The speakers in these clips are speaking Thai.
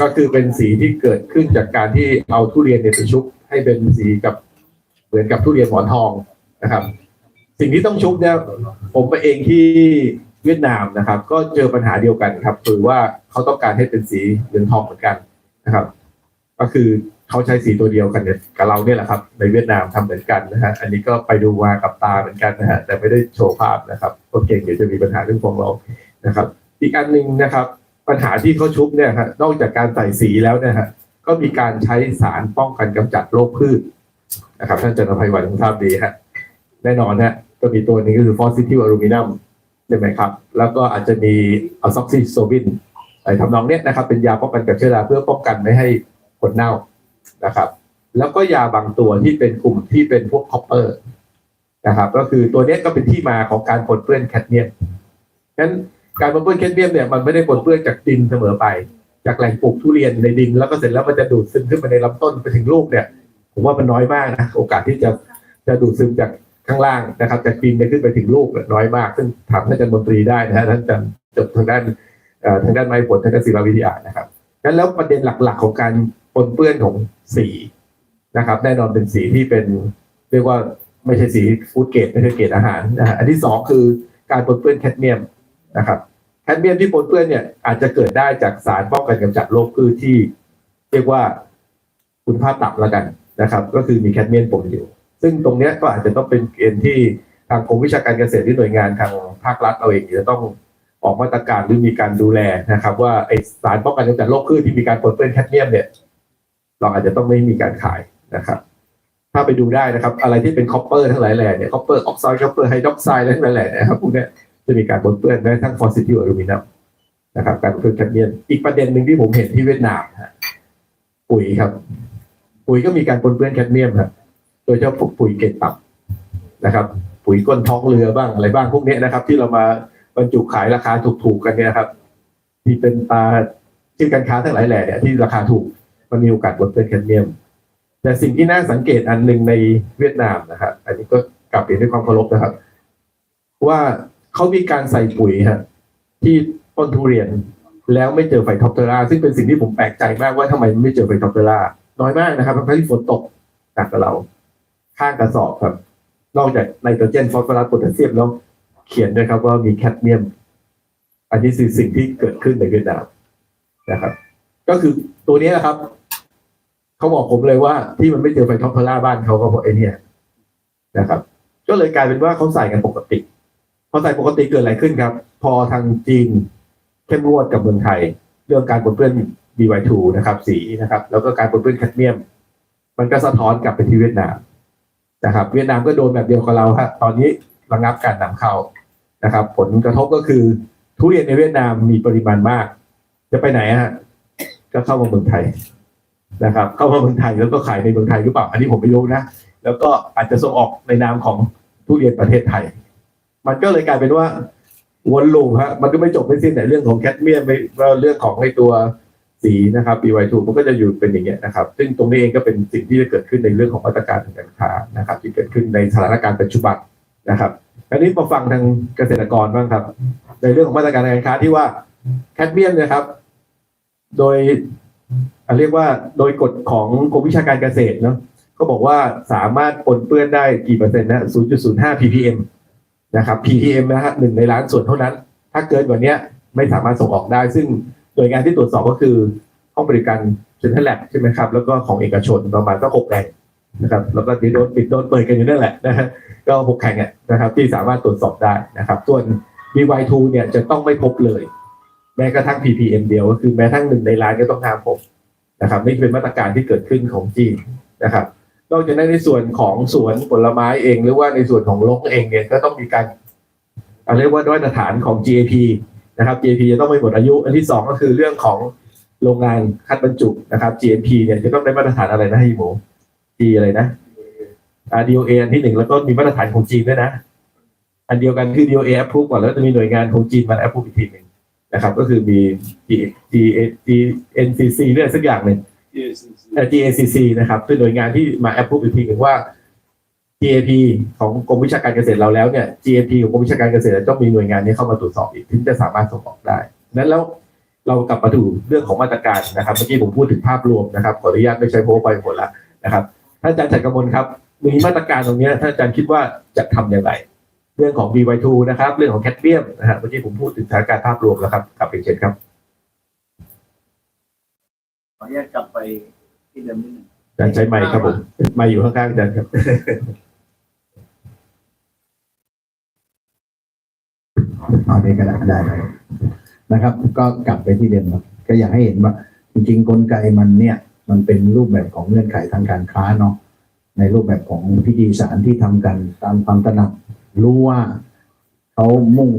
ก็คือเป็นสีที่เกิดขึ้นจากการที่เอาทุเรียนเนี่ยไปชุบให้เป็นสีกับเหมือนกับทุเรียนหมอนทองนะครับ สิ่งที่ต้องชุบเนี่ยผมไปเองที่เวียดนามนะครับ ก็เจอปัญหาเดียวกันครับ คือว่าเขาต้องการให้เป็นสีเหลืองทองเหมือนกันนะครับ ก็คือเขาใช้สีตัวเดียวกันเนี่ยกับเราเนี่ยแหละครับ ในเวียดนามทำเหมือนกันนะฮะอันนี้ก็ไปดูมากับตาเหมือนกันนะฮะแต่ไม่ได้โชว์ภาพนะครับก็เก่งเดี๋ยวจะมีปัญหาเรื่องฟองร้องนะครับ อีกอันหนึ่งนะครับ ปัญหาที่เขาชุบเนี่ยฮะนอกจากการใส่สีแล้วเนี่ยฮะก็มีการใช้สารป้องกันกำจัดโรคพืชนะครับท่านจันทภัยวันทราบดีฮะแน่นอนฮะก็มีตัวนี้ก็คือฟอสซิทิลอลูมิเนียมใช่ไหมครับ แล้วก็อาจจะมีอะซ็อกซิโซบินไอ้ทำนองเนี้ยนะครับ เป็นยาป้องกันกับเชื้อราเพื่อป้องกันไม่ให้ผลเน่านะครับ แล้วก็ยาบางตัวที่เป็นกลุ่มที่เป็นพวกคอปเปอร์นะครับ ก็คือตัวเนี้ยก็เป็นที่มาของการปนเปื้อนแคดเมียมงั้น การปนเปื้อนแคดเมียมเนี่ยมันไม่ได้ปนเปื้อนจากดินเสมอไป จากแหล่งปลูกทุเรียนในดิน แล้วก็เสร็จแล้วมันจะดูดซึมขึ้นมาในลำต้นไปถึงลูกเนี่ยผมว่ามันน้อยมากนะโอกาสที่จะจะดูดซึมจากข้างล่างนะครับจากดินไปขึ้นไปถึงลูกน้อยมาก ซึ่งถามท่านอาจารย์มนตรีได้นะฮะท่านอาจารย์จบทางด้านทางด้านไม้ผลทางด้านศิลปวิทยานะครับงั้นแล้วประเด็นหลักๆ ของการปนเปื้อนของสีนะครับ แน่นอนเป็นสีที่เป็นเรียกว่าไม่ใช่สีฟู้ดเกรดไม่ใช่เกรดอาหารนะฮะอันที่สองคือการปนเปื้อนแคดเมียม นะครับแคดเมียมที่ปนเปื้อนเนี่ยอาจจะเกิดได้จากสารป้องกันกำจัดโรคพืชที่ เรียกว่าคุณภาพต่ำแล้วกันนะครับ ก็คือมีแคดเมียมปนอยู่ ซึ่งตรงนี้ก็อาจจะต้องเป็นเกณฑ์ที่ทางกรมวิชาการเกษตรหรือหน่วยงานทางภาครัฐเอาเองจะต้องออกมาตรการหรือมีการดูแลนะครับ ว่าไอสารป้องกันกำจัดโรคพืชที่มีการปนเปื้อนแคดเมียมเนี่ยเราอาจจะต้องไม่มีการขายนะครับ ถ้าไปดูได้นะครับ อะไรที่เป็นคอปเปอร์ทั้งหลายแหล่เนี่ยคอปเปอร์ออกไซด์คอปเปอร์ไฮดรอกไซด์ทั้งหลายแหล่นะครับพวกนี้ จะมีการปนเปื้อนได้ทั้งฟอสซิทิลอลูมิเนียมนะครับการปนเปื้อนแคดเมียมอีกประเด็นหนึ่งที่ผมเห็นที่เวียดนามฮะปุ๋ยครับ ปุ๋ยก็มีการปนเปื้อนแคดเมียมครับโดยเฉพาะปุ๋ยเกล็ดต่ำนะครับ ปุ๋ยก้นท้องเรือบ้างอะไรบ้างพวกนี้นะครับ ที่เรามาบรรจุขายราคาถูกๆกันเนี่ยครับ ที่เป็นตาชื่การค้าทั้งหลายแหล่เนี่ยที่ราคาถูกมันมีโอกาสปนเปื้อนแคดเมียม แต่สิ่งที่น่าสังเกตอันหนึ่งในเวียดนามนะครับ อันนี้ก็กลับเรียนด้วยความเคารพนะครับ ว่า เขามีการใส่ปุ๋ยฮะที่ต้นทุเรียนแล้วไม่เจอไฟท็อปเทอร่าซึ่งเป็นสิ่งที่ผมแปลกใจมากว่าทำไมไม่เจอไฟท็อปเทอร่าน้อยมากนะครับทั้งที่ฝนตกหนักกับเรา ข้างกระสอบครับ นอกจากไนโตรเจนฟอสฟอรัสโพแทสเซียมแล้วเขียนด้วยครับว่ามีแคดเมียม อันนี้คือสิ่งที่เกิดขึ้นในเวียดนามนะครับ ก็คือตัวนี้นะครับเขาบอกผมเลยว่าที่มันไม่เจอไฟท็อปเทอร่าบ้านเขาก็เพราะไอ้เนี่ยนะครับ ก็เลยกลายเป็นว่าเขาใส่กันปกติ พอใส่ปกติเกิดอะไรขึ้นครับ พอทางจีนเข้มงวดกับเมืองไทย เรื่องการปนเปื้อน BY2 นะครับ สีนะครับ แล้วก็การปนเปื้อนแคดเมียม มันก็สะท้อนกลับไปที่เวียดนามนะครับ เวียดนามก็โดนแบบเดียวกับเราครับตอนนี้ระงับการนำเข้านะครับ ผลกระทบก็คือทุเรียนในเวียดนามมีปริมาณมาก จะไปไหนฮะก็เข้ามาเมืองไทยนะครับ เข้ามาเมืองไทยแล้วก็ขายในเมืองไทยหรือเปล่า อันนี้ผมไม่รู้นะ แล้วก็อาจจะส่งออกในนามของทุเรียนประเทศไทย มันก็เลยกลายเป็นว่าวนลูปฮะมันก็ไม่จบไม่สิ้นแต่เรื่องของแคดเมียมไม่ว่าเรื่องของในตัวสีนะครับ BY2 มันก็จะอยู่เป็นอย่างเงี้ยนะครับ ซึ่งตรงนี้เองก็เป็นสิ่งที่จะเกิดขึ้นในเรื่องของมาตรการทางการค้านะครับ ที่เกิดขึ้นในสถานการณ์ปัจจุบันนะครับอันนี้มาฟังทางเกษตรกรบ้างครับ ในเรื่องของมาตรการทางการค้าที่ว่าแคดเมียมนะครับ โดยเรียกว่าโดยกฎของกรมวิชาการเกษตรเนาะก็บอกว่าสามารถปนเปื้อนได้กี่เปอร์เซ็นต์นะ 0.05 ppm นะครับ ppm นะฮะหนึ่งในล้านส่วนเท่านั้น ถ้าเกินกว่านี้ไม่สามารถส่งออกได้ ซึ่งหน่วยงานที่ตรวจสอบก็คือห้องบริการเซ็นทรัลแลบใช่ไหมครับ แล้วก็ของเอกชนประมาณก็หกแห่งนะครับ แล้วก็ติดโดนปิดโดนเปิดกันอยู่นั่นแหละนะฮะก็หกแห่งนะครับ ที่สามารถตรวจสอบได้นะครับ ส่วน BY2 เนี่ยจะต้องไม่พบเลย แม้กระทั่ง ppm เดียวก็คือแม้ทั้งหนึ่งในล้านก็ต้องห้ามพบนะครับนี่เป็นมาตรการที่เกิดขึ้นของจีนนะครับ นอกจากนั้นในส่วนของสวนผลไม้เอง หรือว่าในส่วนของลงเองเนี่ยก็ต้องมีการเรียกว่ามาตรฐานของ GAP นะครับ GAP จะต้องไม่หมดอายุ อันที่สองก็คือเรื่องของโรงงานคัดบรรจุนะครับ GMP เนี่ยจะต้องได้มาตรฐานอะไรนะให้หมู G อะไรนะอ่า DOA อันที่หนึ่งแล้วก็มีมาตรฐานของจีนด้วยนะ อันเดียวกันคือ DOA approve ก่อนแล้วจะมีหน่วยงานของจีนมา approve อีกทีหนึ่งนะครับ ก็คือมี G G G NCC เรื่องสักอย่างหนึ่ง เอ่อ GACC นะครับคือหน่วยงานที่มาแอปพูดอีกทีหนึ่งว่า GAP ของกรมวิชาการเกษตรเราแล้วเนี่ย GAP ของกรมวิชาการเกษตรต้องมีหน่วยงานนี้เข้ามาตรวจสอบอีกถึงจะสามารถส่งออกได้นั้นแล้วเรากลับมาดูเรื่องของมาตรการนะครับเมื่อกี้ผมพูดถึงภาพรวมนะครับขออนุญาตไม่ใช้โพไปหมดล้วนะครับท่านอาจารย์จักรมลครับมีมาตรการตรงนี้ท่านอาจารย์คิดว่าจะทำอย่างไร เรื่องของ BY2 นะครับ เรื่องของแคดเมียมนะฮะเมื่อกี้ผมพูดถึงสถานการณ์ภาพรวมแล้วครับกลับไปเช่นครับ ออนุญาตกลับไปที่เดิมนิดหนึงอาจารย์ใช้ไมค์ครับผมไมค์อยู่ข้างๆอาจารย์ครับเอาไปก็ได้ได้ครับนะครับ ก็กลับไปที่เดิมครับก็อยากให้เห็นว่า จริงๆกลไกมันเนี่ย มันเป็นรูปแบบของเงื่อนไขทางการค้าเนาะในรูปแบบของพิธีสารที่ทำกันตามความตระหนักรู้ว่าเขามุ่ง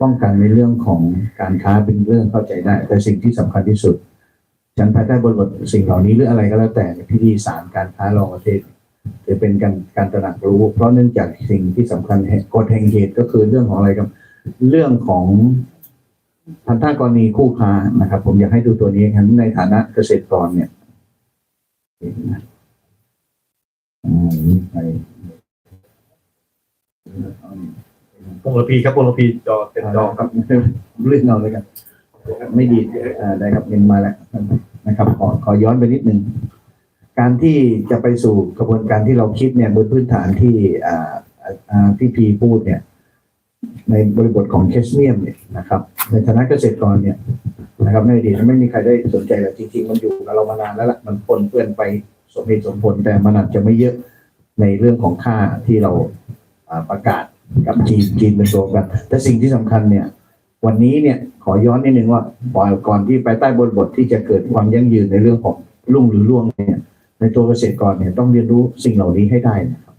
ป้องกันในเรื่องของการค้าเป็นเรื่องเข้าใจได้ แต่สิ่งที่สำคัญที่สุด ฉันภายใต้บริบทสิ่งเหล่านี้หรืออะไรก็แล้วแต่พิธีสารการค้าระหว่างประเทศจะเป็นการการตระหนักรู้ เพราะเนื่องจากสิ่งที่สำคัญแห่งกฎแห่งเหตุก็คือเรื่องของอะไรครับ เรื่องของพันธกรณีคู่ค้านะครับ ผมอยากให้ดูตัวนี้ครับในฐานะเกษตรกรเนี่ยอืมไปพงระพีครับพงระพีจอเต็มจอครับเรื่องเอาเลยกัน ไม่ดีอ่าได้ครับเงินมาแล้วนะครับขอขอย้อนไปนิดนึงการที่จะไปสู่กระบวนการที่เราคิดเนี่ยบนพื้นฐานที่อ่าอ่าที่พีพูดเนี่ยในบริบทของเคสเมียมเนี่ยนะครับ ในฐานะเกษตรกรเนี่ยนะครับในอดีตไม่มีใครได้สนใจหรอกจริงๆมันอยู่กับเรามานานแล้วล่ะมันปนเปื้อนไปสมเหตุสมผลแต่มันอาจจะไม่เยอะในเรื่องของค่าที่เราประกาศกับจีนจีนเป็นตัวกัน แต่สิ่งที่สำคัญเนี่ย วันนี้เนี่ยขอย้อนนิดนึงว่าก่อนก่อนที่ไปใต้บทบทที่จะเกิดความยั่งยืนในเรื่องของรุ่งหรือร่วงเนี่ยในตัวเกษตรกรเนี่ยต้องเรียนรู้สิ่งเหล่านี้ให้ได้นะครับ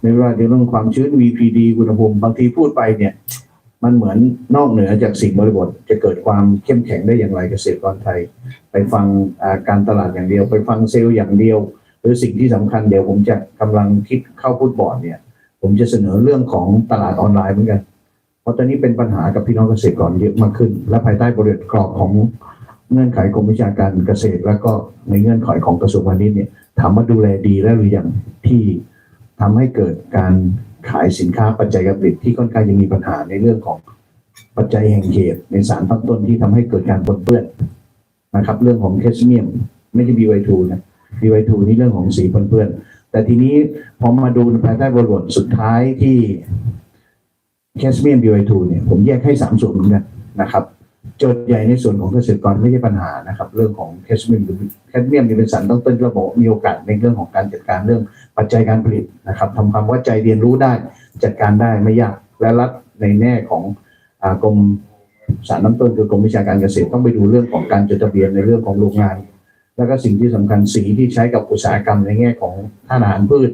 ไม่ว่าในเรื่องความชื้น VPD อุณหภูมิบางทีพูดไปเนี่ย มันเหมือนนอกเหนือจากสิ่งบริบท จะเกิดความเข้มแข็งได้อย่างไรเกษตรกรไทย ไปฟังการตลาดอย่างเดียว ไปฟังเซลล์อย่างเดียว หรือสิ่งที่สำคัญเดี๋ยวผมจะกำลังคิดเข้าพูดบอร์ดเนี่ย ผมจะเสนอเรื่องของตลาดออนไลน์เหมือนกัน เพราะตอนนี้เป็นปัญหากับพี่น้องเกษตรกรเยอะมากขึ้น และภายใต้บริบทกรอบของเงื่อนไขกรมวิชาการเกษตร แล้วก็ในเงื่อนไขของกระทรวงพาณิชย์เนี่ยถามว่าดูแลดีแล้วหรือยังที่ทำให้เกิดการขายสินค้าปัจจัยการผลิตที่ค่อนข้างยังมีปัญหาในเรื่องของปัจจัยแห่งเหตุในสารตั้งต้นที่ทำให้เกิดการปนเปื้อนนะครับ เรื่องของแคสเมียมไม่ใช่ BY2 นะ BY2 นี่เรื่องของสีปนเปื้อน แต่ทีนี้พอมาดูภายใต้บริบทสุดท้ายที่ แคสเมียม BY2 เนี่ยผมแยกให้สามส่วนเหมือนกันนะครับโจทย์ใหญ่ในส่วนของเกษตรกรไม่ใช่ปัญหานะครับ เรื่องของแคสเมียมแคสเมียมเป็นสารตั้งต้นราบอกมีโอกาสในเรื่องของการจัดการเรื่องปัจจัยการผลิตนะครับทำความว่าใจเรียนรู้ได้จัดการได้ไม่ยากและรัฐในแง่ของอกรมสารน้ำต้นคือกรมวิชาการเกษตรต้องไปดูเรื่องของการจดทะเบียนในเรื่องของโรงงาน แล้วก็สิ่งที่สำคัญสีที่ใช้กับอุตสาหกรรมในแง่ของท่าอาหารพืช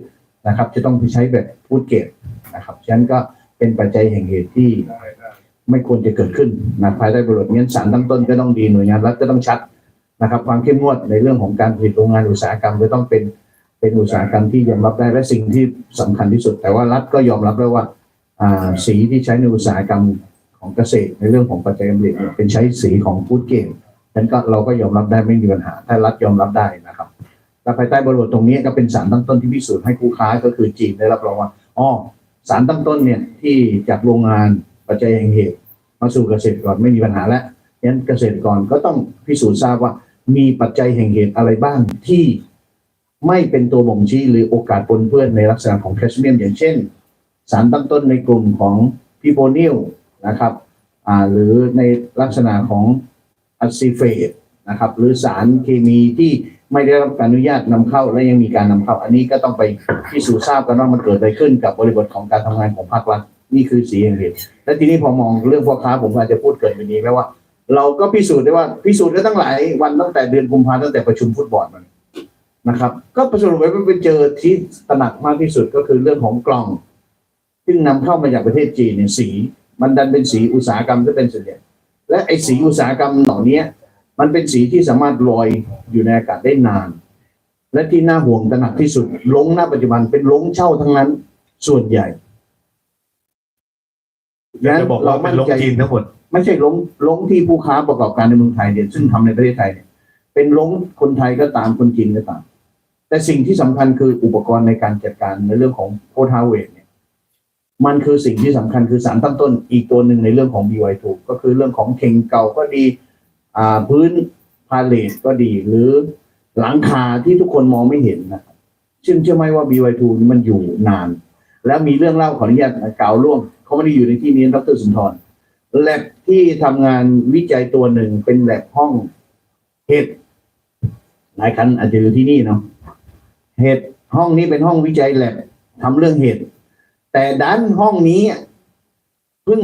นะครับ จะต้องไปใช้แบบพูดเกตนะครับฉะนั้นก็ เป็นปัจจัยแห่งเหตุที่ไม่ควรจะเกิดขึ้นนะภายใต้บริบทนี้สารตั้งต้นก็ต้องดีหน่วยงานรัฐก็ต้องชัดนะครับความเข้มงวดในเรื่องของการผลิตโรงงานอุตสาหกรรมจะต้องเป็นเป็นอุตสาหกรรมที่ยอมรับได้และสิ่งที่สำคัญที่สุด แต่ว่ารัฐก็ยอมรับแล้วว่าสีที่ใช้ในอุตสาหกรรมของเกษตรในเรื่องของปัจจัยผลิตเป็นใช้สีของฟูดเกรดนั้นก็เราก็ยอมรับได้ไม่มีปัญหา ถ้ารัฐยอมรับได้นะครับและภายใต้บริบทตรงนี้ก็เป็นสารตั้งต้นที่พิสูจน์ให้คู่ค้าก็คือจีนได้รับรองว่าอ๋อ สารตั้งต้นเนี่ยที่จากโรงงานปัจจัยแห่งเหตุมาสู่เกษตรกรไม่มีปัญหาแล้วฉะนั้นเกษตรกรก็ต้องพิสูจน์ทราบว่ามีปัจจัยแห่งเหตุอะไรบ้างที่ไม่เป็นตัวบ่งชี้หรือโอกาสปนเปื้อนในลักษณะของแคสเมียมอย่างเช่น สารตั้งต้นในกลุ่มของพิโพนิลนะครับอ่าหรือในลักษณะของอะซิเฟตนะครับหรือสารเคมีที่ ไม่ได้รับการอนุญาตนำเข้าและยังมีการนำเข้า อันนี้ก็ต้องไปพิสูจน์ทราบกันว่ามันเกิดอะไรขึ้นกับบริบทของการทำงานของภาครัฐนี่คือสีแห่งเหตุแล้วทีนี้พอมองเรื่องพ่อค้าผมอาจจะพูดเกินไปนี้แม้ว่า เราก็พิสูจน์ได้ว่าพิสูจน์ได้ตั้งหลายวันตั้งแต่เดือนกุมภาตั้งแต่ประชุมฟุตบอลมันนะครับ ก็ประสรุปไว้ว่าไปเจอที่ตระหนักมากที่สุดก็คือเรื่องของกล่องซึ่งนำเข้ามาจากประเทศจีนเนี่ยสี มันดันเป็นสีอุตสาหกรรมที่เป็นส่วนใหญ่และไอ้สีอุตสาหกรรมเหล่านี้ มันเป็นสีที่สามารถลอยอยู่ในอากาศได้นาน และที่น่าห่วงตระหนักที่สุดลงหน้าปัจจุบันเป็นลงเช่าทั้งนั้นส่วนใหญ่จะบอกว่าเป็นลงจีนทั้งหมดไม่ใช่ลงลงที่ผู้ค้าประกอบการในเมืองไทยเนี่ยซึ่งทำในประเทศไทยเนี่ยเป็นลงคนไทยก็ตามคนจีนก็ตาม แต่สิ่งที่สำคัญคืออุปกรณ์ในการจัดการในเรื่องของโพทาเวทเนี่ย มันคือสิ่งที่สำคัญคือสารตั้งต้นอีกตัวหนึ่งในเรื่องของ BY2 ก็คือเรื่องของเข่งเก่าก็ดีอ่า พื้นพาเลทก็ดี หรือหลังคาที่ทุกคนมองไม่เห็นนะครับเชื่อเชื่อไหมว่า BY2 มันอยู่นาน แล้วมีเรื่องเล่าขออนุญาตกล่าวร่วมเขาไม่ได้อยู่ในที่นี้ดรสุนทรแลบที่ทำงานวิจัยตัวหนึ่งเป็นแลบห้องเห็ดหลายคันอาจจะอยู่ที่นี่เนาะเห็ดห้องนี้เป็นห้องวิจัยแลบทำเรื่องเห็ดแต่ด้านห้องนี้เพิ่ง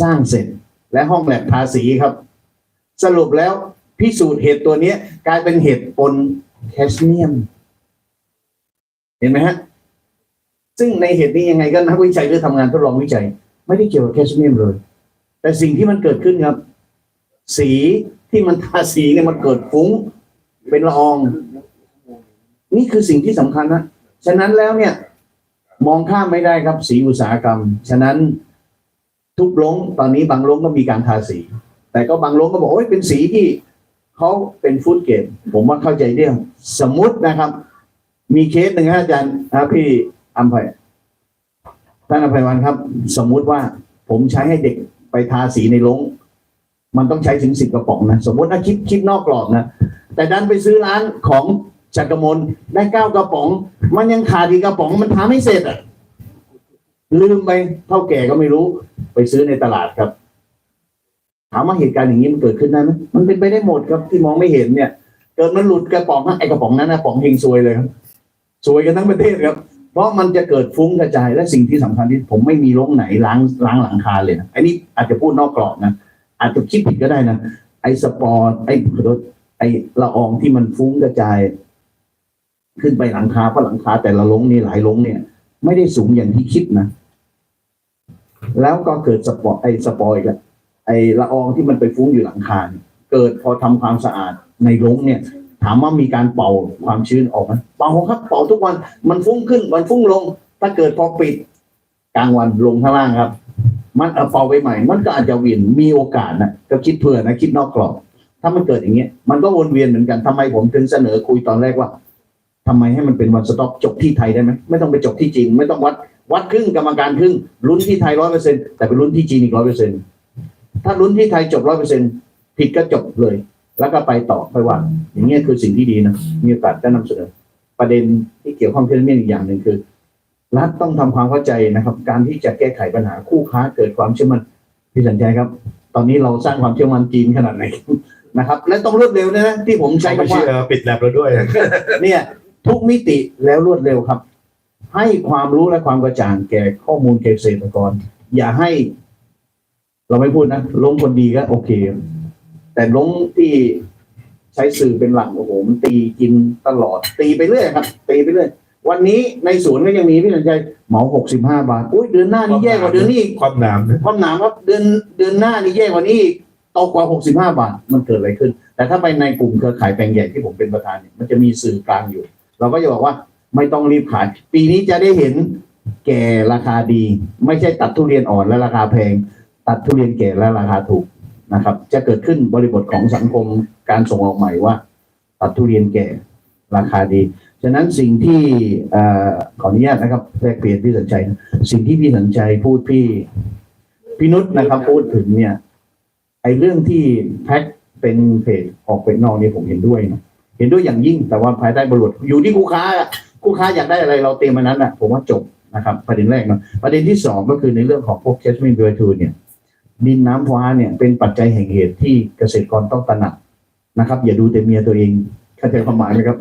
สร้างเสร็จและห้องแลบทาสีครับ สรุปแล้วพิสูจน์เห็ดตัวเนี้ยกลายเป็นเห็ดปนแคลเซียม เห็นไหมฮะ ซึ่งในเห็ดนี้ยังไงก็นักวิจัยหรือทำงานทดลองวิจัย ไม่ได้เกี่ยวกับแคลเซียมเลย แต่สิ่งที่มันเกิดขึ้นครับ สีที่มันทาสีเนี่ยมันเกิดฟุ้ง เป็นละออง นี่คือสิ่งที่สำคัญนะฉะนั้นแล้วเนี่ย มองข้ามไม่ได้ครับสีอุตสาหกรรม ฉะนั้นทุกลงตอนนี้บางลงก็มีการทาสี แต่ก็บางลงก็บอกโอ้ยเป็นสีที่เขาเป็นฟูดเกรดผมว่าเข้าใจเรื่อง สมมุตินะครับ มีเคสหนึ่งฮะอาจารย์นะพี่อัมภัยท่านอภัยวันครับ สมมุติว่าผมใช้ให้เด็กไปทาสีในลงมันต้องใช้ถึงสิบกระป๋องนะ สมมติถ้าคิดคิดนอกกรอบนะ แต่ดันไปซื้อร้านของจักรมลได้เก้ากระป๋อง มันยังขาดอีกกระป๋องมันทาไม่เสร็จอะลืมไปเท่าแก่ก็ไม่รู้ ไปซื้อในตลาดครับ ถามว่าเหตุการณ์อย่างนี้มันเกิดขึ้นได้ไหมมันเป็นไปได้หมดครับที่มองไม่เห็นเนี่ย เกิดมันหลุดกระป๋องนะไอ้กระป๋องนั้นนะกระป๋องเฮงซวยเลยครับซวยกันทั้งประเทศครับ เพราะมันจะเกิดฟุ้งกระจายและสิ่งที่สำคัญที่ผมไม่มีโรงไหนล้างล้างหลังคาเลยนะอันนี้อาจจะพูดนอกกรอบนะอาจจะคิดผิดก็ได้นะไอ้สปอร์ตไอ้รถไอ้ละอองที่มันฟุ้งกระจาย ขึ้นไปหลังคาเพราะหลังคาแต่ละลงนี่หลายลงเนี่ย ไม่ได้สูงอย่างที่คิดนะแล้วก็เกิดสปอร์ไอ้สปอยล์กัน ไอ้ละอองที่มันไปฟุ้งอยู่หลังคาเนี่ยเกิดพอทำความสะอาดในลงเนี่ย ถามว่ามีการเป่าความชื้นออกไหมเป่าครับเป่าทุกวันมันฟุ้งขึ้นมันฟุ้งลง ถ้าเกิดพอปิดกลางวันลงข้างล่างครับ มันเอาเป่าไปใหม่ มันก็อาจจะเวียนมีโอกาสนะก็คิดเผื่อนะคิดนอกกรอบถ้ามันเกิดอย่างเงี้ยมันก็วนเวียนเหมือนกันทำไมผมถึงเสนอคุยตอนแรกว่าทำไมให้มันเป็นวันสต็อปจบที่ไทยได้ไหมไม่ต้องไปจบที่จีนไม่ต้องวัดวัดครึ่งกรรมการครึ่งลุ้นที่ไทยร้อยเปอร์เซ็นต์แต่ไปลุ้นที่จีนอีกร้อยเปอร์เซ็นต์ ถ้าลุ้นที่ไทยจบร้อยเปอร์เซ็นผิดก็จบเลย แล้วก็ไปต่อไปว่าอย่างเงี้ยคือสิ่งที่ดีนะมีโอกาสก็นำเสนอ ประเด็นที่เกี่ยวข้องกับเรื่องอีกอย่างหนึ่งคือรัฐต้องทำความเข้าใจนะครับ การที่จะแก้ไขปัญหาคู่ค้าเกิดความเชื่อมั่นพี่สัญชัยครับ ตอนนี้เราสร้างความเชื่อมั่นจีนขนาดไหนนะครับ และต้องรวดเร็วนะที่ผมใช้ใช้ไม่คำว่าเชื่อปิดแลบเราด้วย เนี่ย ทุกมิติแล้วรวดเร็วครับ ให้ความรู้และความกระจ่างแก่ข้อมูลเกษตรกร อย่าให้ เราไม่พูดนะลงคนดีก็โอเค แต่ลงที่ใช้สื่อเป็นหลักโอ้โหมันตีกินตลอด ตีไปเรื่อยครับ ตีไปเรื่อยวันนี้ในศูนย์ก็ยังมีพี่สัญชัยเหมาหกสิบห้าบาทอุ้ยเดือนหน้านี่แย่กว่าเดือนนี้อีกความหนามนะความหนามครับเดือนเดือนหน้านี่แย่กว่านี้อีกตกกว่าหกสิบห้าบาทมันเกิดอะไรขึ้น แต่ถ้าไปในกลุ่มเครือข่ายแปลงใหญ่ที่ผมเป็นประธานเนี่ยมันจะมีสื่อกลางอยู่ เราก็จะบอกว่าไม่ต้องรีบขาย ปีนี้จะได้เห็นแก่ราคาดี ไม่ใช่ตัดทุเรียนอ่อนและราคาแพง ตัดทุเรียนแก่และราคาถูกนะครับ จะเกิดขึ้นบริบทของสังคมการส่งออกใหม่ว่า ตัดทุเรียนแก่ราคาดี ฉะนั้นสิ่งที่ก่อขออนุญาตนะครับแลกเปลี่ยนพี่สัญชัยสิ่งที่พี่สัญชัยพูดพี่พี่นุชนะครับ พูดถึงเนี่ยไอ้เรื่องที่แพ็คเป็นเพจออกเป็นนอกนี่ผมเห็นด้วยนะเห็นด้วยอย่างยิ่งแต่ว่าภายใต้บริบทอยู่ที่คู่ค้าคู่ค้าอยากได้อะไรเราเตรียมมานั้นอะ ผมว่าจบนะครับ ประเด็นแรกเนาะประเด็นที่สองก็คือในเรื่องของพวก Jasmine b i o t o เนี่ย ดินน้ำฟ้าเนี่ยเป็นปัจจัยแห่งเหตุที่เกษตรกรต้องตระหนักนะครับ อย่าดูแต่เมียตัวเองเข้าใจความหมายไหมครับ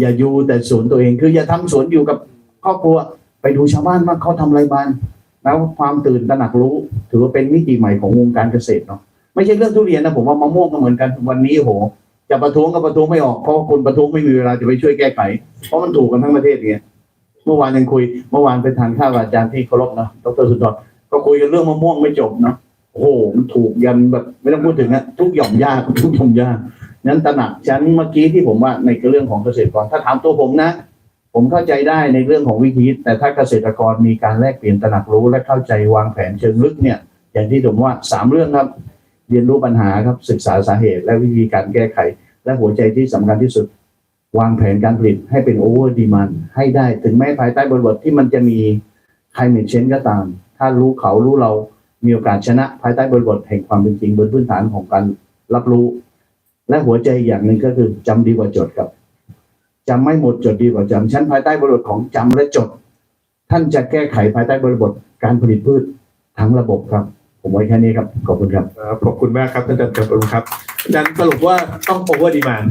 อย่าอยู่แต่สวนตัวเอง คืออย่าทำสวนอยู่กับครอบครัวไปดูชาวบ้านว่าเขาทำอะไรบ้างแล้วความตื่นตระหนักรู้ ถือว่าเป็นมิติใหม่ของวงการเกษตรเนาะไม่ใช่เรื่องทุเรียนนะผมว่ามะม่วงก็เหมือนกันวันนี้โหจะประท้วงก็ประท้วงไม่ออกเพราะคนประท้วงไม่มีเวลาจะไปช่วยแก้ไข เพราะมันถูกกันทั้งประเทศเงี้ยเมื่อวานยังคุย เมื่อวานไปทานข้าวกับอาจารย์ที่เคารพนะดรสุนทรก็คุยกันเรื่องมะม่วงไม่จบเนาะ โอ้โหมันถูกยันแบบไม่ต้องพูดถึงนะทุกหย่อมหญ้าทุกหย่อมหญ้านั้นตระหนักฉันเมื่อกี้ที่ผมว่าในเรื่องของเกษตรกรถ้าถามตัวผมนะ ผมเข้าใจได้ในเรื่องของวิธี แต่ถ้าเกษตรกรมีการแลกเปลี่ยนตระหนักรู้และเข้าใจวางแผนเชิงลึกเนี่ย อย่างที่ผมว่าสามเรื่องครับ เรียนรู้ปัญหาครับศึกษาสาเหตุ และวิธีการแก้ไข และหัวใจที่สำคัญที่สุด วางแผนการผลิตให้เป็นโอเวอร์ดีมันให้ได้ถึงแม้ภายใต้บริบทที่มันจะมีใครเมนเชนก็ตาม ถ้ารู้เขารู้เรา มีโอกาสชนะภายใต้บริบทแห่งความเป็นจริงบนพื้นฐานของการรับรู้ และหัวใจอย่างหนึ่งก็คือจำดีกว่าจดครับจำไม่หมดจดดีกว่าจำชั้นภายใต้บริบทของจำและจด ท่านจะแก้ไขภายใต้บริบทการผลิตพืชทั้งระบบครับ ผมไว้แค่นี้ครับขอบคุณครับขอบคุณมากครับท่านอาจารย์ครับอบคุณครับอาจารย์สรุปว่าต้อง over demand